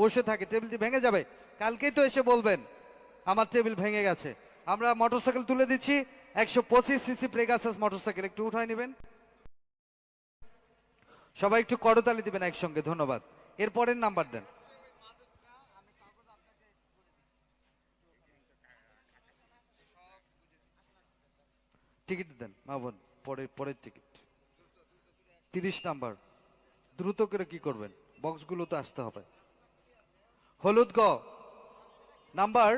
বসে থাকে, টেবিলটি ভেঙে যাবে। কালকেই তো এসে বলবেন, আমার টেবিল ভেঙে গেছে। আমরা মোটরসাইকেল তুলে দিচ্ছি, একশো পঁচিশ সিসি প্রেগাসাস মোটরসাইকেল। একটু উঠায় নেবেন? সবাই একটু করতালি দিবেন একসঙ্গে, ধন্যবাদ। এরপরের নাম্বার দেন। টিকিট দেন, মা বোন পরে পরের টিকিট। তিরিশ নাম্বার, দ্রুত করে কি করবেন? বক্সগুলো তো আসতে হবে। হলুদ গ। Number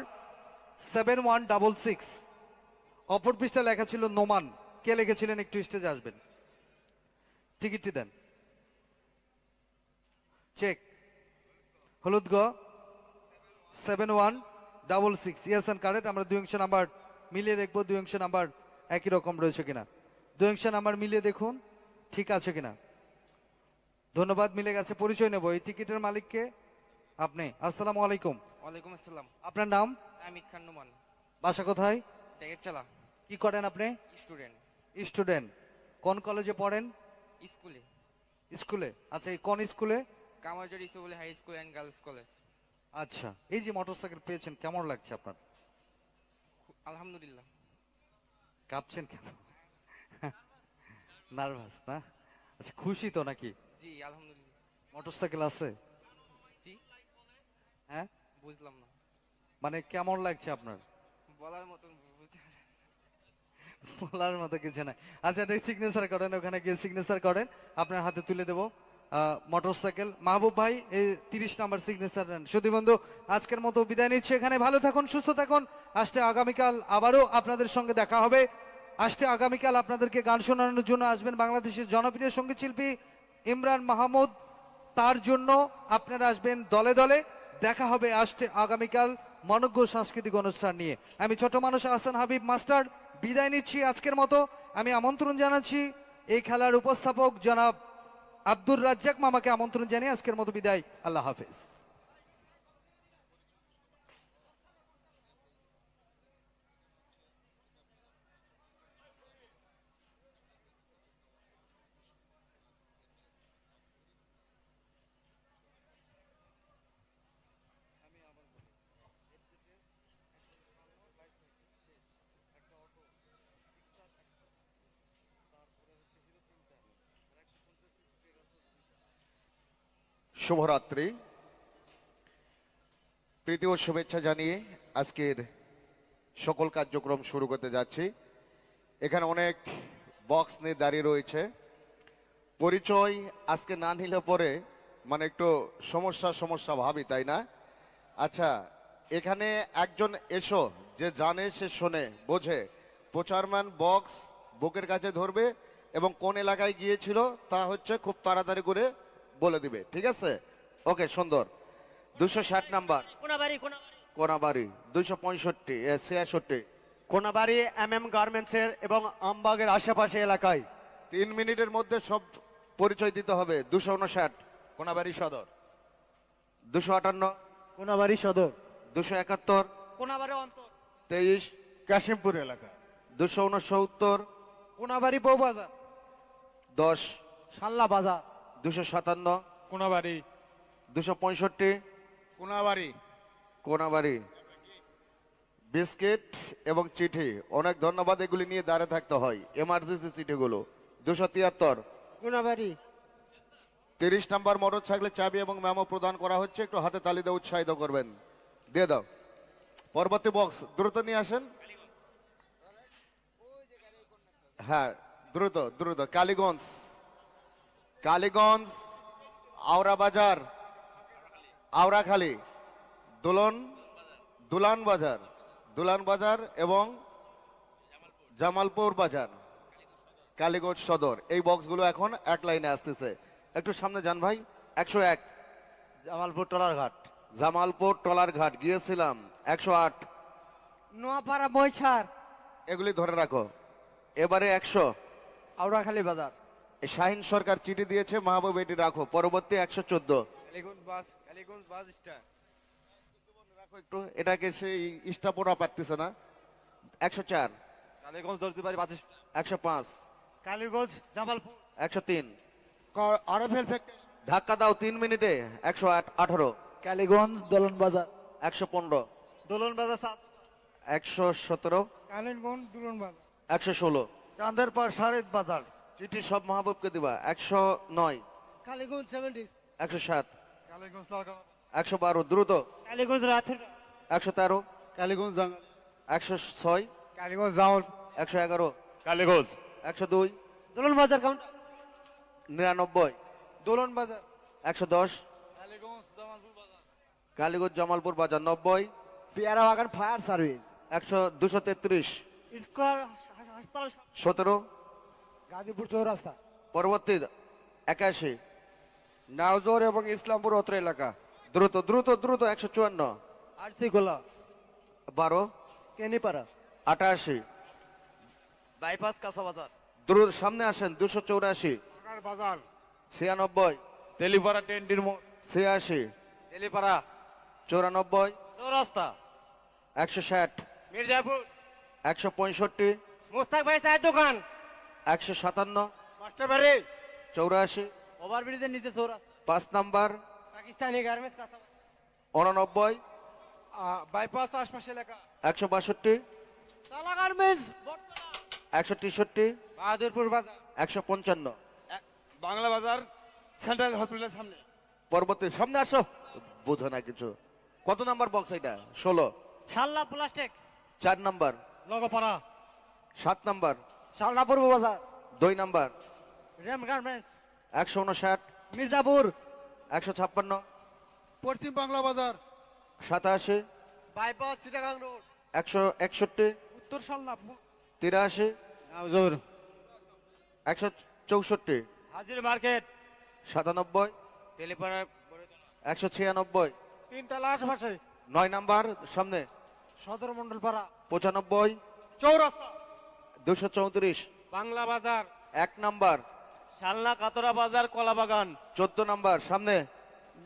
seven one double six অপর পৃষ্ঠা লেখা ছিল নোমান। কে লিখেছিলেন একটু স্টেজে আসবেন। টিকিটটি দেন। চেক হলুদ গ। Seven one double six yes and correct আমরা দুই অংশ নাম্বার মিলিয়ে দেখব, দুই অংশ নাম্বার একই রকম রয়েছে কিনা। দুই অংশ নাম্বার মিলিয়ে দেখুন, ঠিক আছে কিনা। ধন্যবাদ, মিলে গেছে। পরিচয় নেব। এই টিকিটের মালিককে আপনি আসসালামু আলাইকুম। ওয়ালাইকুম আসসালাম। আপনার নাম? আমি খান নুমান বাসা কোথায়? ডেকেরচালা কি করেন আপনি? স্টুডেন্ট। স্টুডেন্ট। কোন কলেজে পড়েন? স্কুলে। স্কুলে। আচ্ছা এই কোন স্কুলে? Kamarjor ইসুবুল high school and girls college. আচ্ছা এই যে মোটরসাইকেল পেয়েছেন কেমন লাগছে আপনার? আলহামদুলিল্লাহ। কাঁপছেন কেন? নার্ভাস না? আচ্ছা খুশি তো নাকি? জি আলহামদুলিল্লাহ। মোটরসাইকেল আছে? হ্যাঁ? বুঝলাম না। মানে কেমন লাগছে আপনার? বলার মতন বলার মতো কিছু নাই। আচ্ছা এটা সিগনেচার করেন ওখানে গিয়ে সিগনেচার করেন। আপনার হাতে তুলে দেবো। মোটরসাইকেল মাহবুব ভাই এই তিরিশ নাম্বার সিগনেচার নেন। শুধু বন্ধু আজকের মতো বিদায় নিচ্ছে এখানে। ভালো থাকুন সুস্থ থাকুন। আসতে আগামীকাল আবারও আপনাদের সঙ্গে দেখা হবে। আসতে আগামীকাল আপনাদেরকে গান শোনানোর জন্য আসবেন বাংলাদেশের জনপ্রিয় সংগীত শিল্পী ইমরান মাহমুদ। তার জন্য আপনারা আসবেন দলে দলে। দেখা হবে আসতে আগামীকাল মনজ্ঞ সাংস্কৃতিক অনুষ্ঠান নিয়ে। আমি ছোট মানুষ আহসান হাবিব, মাস্টার। বিদায় নিচ্ছি আজকের মতো। আমি আমন্ত্রণ জানাচ্ছি এই খেলার উপস্থাপক জনাব আব্দুর রাজ্জাক মামাকে আমন্ত্রণ জানিয়ে আজকের মতো বিদায়। আল্লাহ হাফেজ। শুভরাত্রি। প্রীতি ও শুভেচ্ছা জানিয়ে আজকের সকল কার্যক্রম শুরু করতে যাচ্ছি। এখানে অনেক বক্স নিয়ে দাঁড়িয়ে রয়েছে। পরিচয় আজকে না নিলে পরে মানে একটু সমস্যা সমস্যা ভাবি, তাই না? আচ্ছা এখানে একজন এসো, যে জানে, সে শোনে, বোঝে। প্রচারম্যান বক্স বুকের কাছে ধরবে এবং কোন এলাকায় গিয়েছিল তা হচ্ছে খুব তাড়াতাড়ি করে বলে দিবে ঠিক আছে? ওকে সুন্দর। দুশো ষাট নাম্বার। কোনাবাড়ি কোনাবাড়ি কোনাবাড়ি দুইশো পঁয়ষট্টি ছিয়াষট্টি। কোনাবাড়ি এম এম গার্মেন্টসের এবং আমবাগের আশেপাশে এলাকায়। তিন মিনিটের মধ্যে সব পরিচয় দিতে হবে। দুশো উনষাট। কোনাবাড়ি সদর। দুশো আটান্ন। কোনাবাড়ি সদর। দুশো একাত্তর। কোনাবাড়ি অন্তর। তেইশ। কাশিমপুর এলাকা। দুশো উনসত্তর। কোনাবাড়ি বউবাজার দশ। সাল্লা বাজার। দুশো সাতান্ন কোনাবাড়ি। দুশো পঁয়ষট্টি কোনাবাড়ি। কোনাবাড়ি। বিস্কিট এবং চিঠি অনেক ধন্যবাদ এগুলি নিয়ে দাঁড়িয়ে থাকতে হয় এমার্জেন্সি চিঠিগুলো। দুশো তিয়াত্তর। কোনাবাড়ি। তিরিশ নাম্বার মোটর সাইকেলের চাবি এবং মেমো প্রদান করা হচ্ছে একটু হাতে তালি দিয়ে উৎসাহিত করবেন। দিয়ে দাও। পরবর্তী বক্স দ্রুত নিয়ে আসেন। হ্যাঁ দ্রুত দ্রুত কালীগঞ্জ। কালীগঞ্জ আওরা বাজার আওরাখালী দোলন দুলান বাজার দুলান বাজার এবং জামালপুর বাজার কালীগঞ্জ সদর। এই বক্সগুলো এখন এক লাইনে আসতেছে। একটু সামনে যান ভাই একশো এক। জামালপুর টলার ঘাট। জামালপুর টলার ঘাট গিয়েছিলাম একশো আট। নোয়াপাড়া বৈছার এগুলি ধরে রাখো। এবারে একশো। আউড়াখালী বাজার। শাহিন সরকার চিঠি দিয়েছে মাহবুব এটি রাখো। পরবর্তী একশো চোদ্দ। Kaliganj bus Kaliganj bus stand. রাখো একটু এটাকে সেই ইস্টাপোরা পারতেছে না। একশো চার। কালীগঞ্জ দর্জিবাড়ি বাস একশো পাঁচ। কালীগঞ্জ জামালপুর। একশো তিন। আরএফএল ফ্যাক্টরি ধাক্কা দাও তিন মিনিটে একশো আট আঠারো। কালীগঞ্জ দলন বাজার একশো পনেরো। দোলন বাজার সাত। একশো সতেরো। কালীগঞ্জ দলন বাজার একশো ষোলো। চাঁদের পাড় সারেদ বাজার। চিঠি সব মাহবুবকে দিবা। একশো নয়। কালীগঞ্জ সেভেন্টি একশো সাত। কালীগঞ্জ একশো বারো দ্রুত। কালীগঞ্জ রাথুর একশো তেরো। কালীগঞ্জ একশো ছয়। কালীগঞ্জ জাউল একশো এগারো। কালীগঞ্জ। একশো দুই। দোলন বাজার কাউন্টার নিরানব্বই। দোলন বাজার। একশো দশ। কালীগঞ্জ জামালপুর বাজার। কালীগঞ্জ জামালপুর বাজার নব্বই। পেয়ারা বাগান ফায়ার সার্ভিস একশো দুশো তেত্রিশ। স্কোয়ার সতেরো। গাজীপুর চৌরাস্তা। পরবর্তী একাশি। নাওজোর এবং ইসলামপুর অত্র এলাকা। দ্রুত দ্রুত দ্রুত একশো চুয়ান্ন। আরসি গোলা। বারো। কেনিপাড়া। আটাশি। বাইপাস কাঁচা বাজার দ্রুত সামনে আসেন দুশো চৌরাশি। বাজার। ছিয়ানব্বই। তেলিপাড়া টেন্ডির মোড়। ছিয়াশি। তেলিপাড়া। চৌরানব্বই। চৌরাস্তা। একশো ষাট। মির্জাপুর। একশো পঁয়ষট্টি। মোস্তাক ভাই চায়ের দোকান। একশো সাতান্ন মাস্টার বাড়ি। চৌরাশি ওভারব্রিজের নিচে চৌরাস্তা পাঁচ নাম্বার পাকিস্তানি গার্মেন্টস উননব্বই বাইপাস আশপাশ এলাকা। একশো বাষট্টি তালা গার্মেন্টস একশো তেষট্টি বাহাদুরপুর বাজার। একশো পঞ্চান্ন। বাংলা বাজার সেন্ট্রাল হসপিটালের সামনে। পরবর্তী সামনে আসো। বোঝো না কিছু। কত নাম্বার বক্স এটা? ষোলো। শাল্লা প্লাস্টিক চার নাম্বার। লগপাড়া সাত নাম্বার। শাল্লা পূর্ব বাজার। দুই নাম্বার। রেম গার্মেন্টস। একশো উনষাট। মির্জাপুর। একশো ছাপ্পান্ন। পশ্চিম বাংলা বাজার। সাতাশি। Bypass Chittagong road. একশো একষট্টি। উত্তর সালনাপুর তিরাশি। নাওজোর একশো চৌষট্টি। হাজির মার্কেট। সাতানব্বই। তেলিপাড়া একশো ছিয়ানব্বই। তিনতলা আশেপাশে। নয় নাম্বার সামনে। সদর মন্ডল পাড়া পঁচানব্বই। চৌরাস্তা। দুশো চৌত্রিশ বাংলা বাজার এক নাম্বার। শালনা কাতরা বাজার কলা বাগান। চোদ্দ নাম্বার সামনে।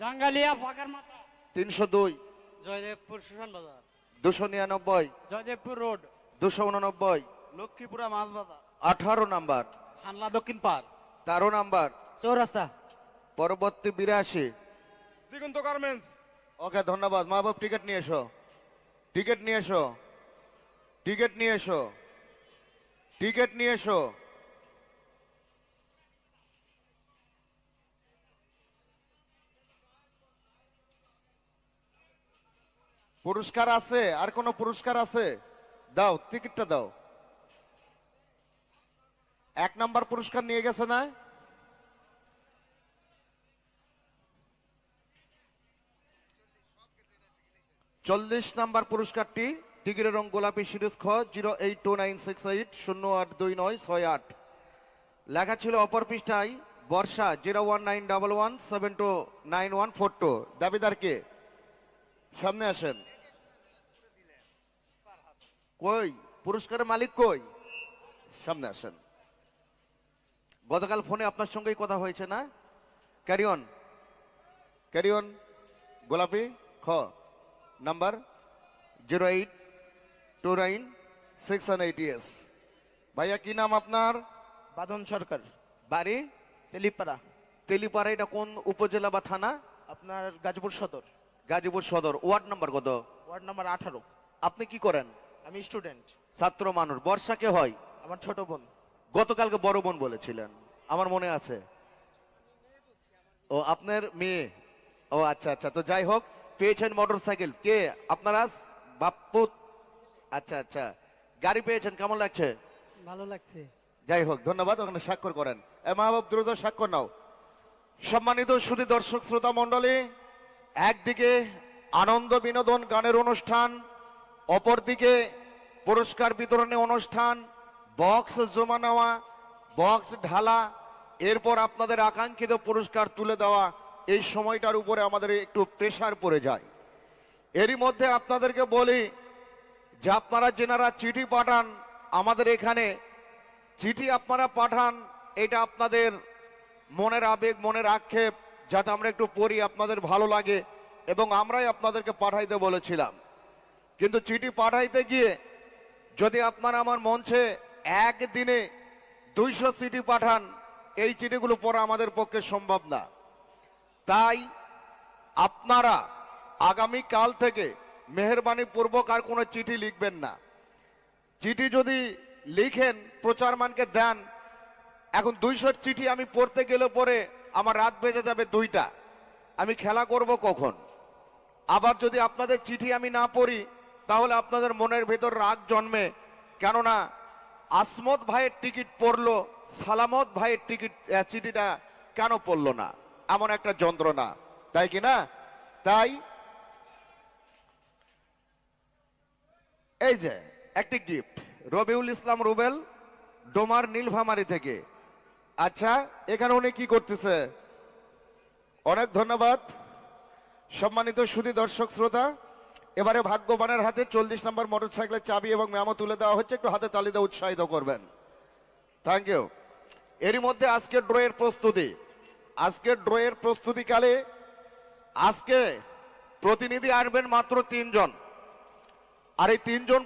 জাঙ্গালিয়া ফাঁকার মাথা। তিনশো দুই। জয়দেবপুর সুশান বাজার। দুশো নিরানব্বই। জয়দেবপুর রোড। দুশো উননব্বই। লক্ষ্মীপুরা মাছ বাজার। আঠারো নাম্বার। শানলা দক্ষিণ পাড় তেরো নাম্বার। চৌরাস্তা। পরবর্তী বিরাশি। দিগন্ত গার্মেন্টস। ওকে ধন্যবাদ। মা বাপ টিকিট নিয়ে এসো। টিকিট নিয়ে এসো। টিকিট নিয়ে এসো। টিকিট নিয়ে এসো। পুরস্কার আছে? আর কোনো পুরস্কার আছে? দাও, টিকিটটা দাও। এক নাম্বার পুরস্কার নিয়ে গেছে না? চল্লিশ নাম্বার পুরস্কারটি টিকিটের রং গোলাপি সিরিজ খ, zero eight two nine six eight, শূন্য আট দুই নয় ছয় আট। লেখা ছিল অপর পৃষ্ঠায়, বর্ষা zero one nine double one, seven two nine one four two. দাবিদার কে? সামনে আসেন। কই? পুরস্কারের মালিক কই? সামনে আসেন। গতকাল ফোনে আপনার সঙ্গেই কথা হয়েছে না? ক্যারিয়ন ক্যারিয়ন গোলাপি। খ। Number. Zero eight two nine six eight yes ভাইয়া কি নাম আপনার? বাদন সরকার। বাড়ি? তেলিপাড়া। তেলিপাড়া এটা কোন উপজেলা বা থানা? আপনার গাজীপুর সদর। গাজীপুর সদর ওয়ার্ড নাম্বার কত? ওয়ার্ড নাম্বার আঠারো। আপনি কি করেন? আমি স্টুডেন্ট। ছাত্র মানুষ বর্ষা কে হয়? আমার ছোট বোন। গতকালকে বড় বোন বলেছিলেন আমার মনে আছে। ও আপনার মেয়ে। ও আচ্ছা আচ্ছা তো যাই হোক পেয়েছেন মোটর সাইকেল কে? আপনারা বাপ্পু আচ্ছা আচ্ছা। গাড়ি পেয়েছেন কেমন লাগছে? ভালো লাগছে। যাই হোক ধন্যবাদ ওখানে স্বাক্ষর করেন। এ মা বাপ দ্রুত স্বাক্ষর নাও। সম্মানিত সুদী দর্শক শ্রোতা মণ্ডলী একদিকে আনন্দ বিনোদন গানের অনুষ্ঠান অপরদিকে পুরস্কার বিতরণী অনুষ্ঠান বক্স জমা নেওয়া বক্স ঢালা এরপর আপনাদের আকাঙ্ক্ষিত পুরস্কার তুলে দেওয়া এই সময়টার উপরে আমাদের একটু প্রেসার পড়ে যায়। এরই মধ্যে আপনাদেরকে বলি যে আপনারা যেনারা চিঠি পাঠান, আমাদের এখানে চিঠি আপনারা পাঠান, এটা আপনাদের মনের আবেগ, মনের আক্ষেপ, যাতে আমরা একটু পড়ি, আপনাদের ভালো লাগে, এবং আমরাই আপনাদেরকে পাঠাইতে বলেছিলাম। কিন্তু চিঠি পাঠাইতে গিয়ে যদি আপনারা আমার মঞ্চে একদিনে দুইশো চিঠি পাঠান, এই চিঠিগুলো পড়া আমাদের পক্ষে সম্ভব না। তাই আপনারা আগামী কাল থেকে মেহরবানি পূর্বক আর কোনো চিঠি লিখবেন না। চিঠি যদি লিখেন, প্রচারমানকে দেন, এখন দুইশো চিঠি আমি পড়তে গেলে পরে আমার রাত বেজে যাবে দুইটা। আমি খেলা করব কখন? আবার যদি আপনাদের চিঠি আমি না পড়ি, তাহলে আপনাদের মনের ভেতর রাগ জন্মে। কেননা, আসমত ভাইয়ের টিকিট পড়ল, সালামত ভাইয়ের টিকিট চিঠিটা কেন পড়ল না? এমন একটা যন্ত্রণা। তাই কি না? তাই এই যে, একটি গিফট রবিউল ইসলাম রুবেল, ডোমার নীলফামারি থেকে। আচ্ছা এখানে উনি কি করতেছে? অনেক ধন্যবাদ। সম্মানিত সুদী দর্শক, শ্রোতা, এবারে ভাগ্যবানের হাতে চল্লিশ নম্বর মোটর সাইকেলের চাবি এবং মেমো তুলে দেওয়া হচ্ছে। একটু হাতে তালি দিয়ে উৎসাহিত করবেন। থ্যাংক ইউ এরই মধ্যে আজকের ড্রয়ের প্রস্তুতি। আজকের ড্রয়ের প্রস্তুতিকালে আজকে প্রতিনিধি আসবেন মাত্র তিনজন। আর এই তিনজন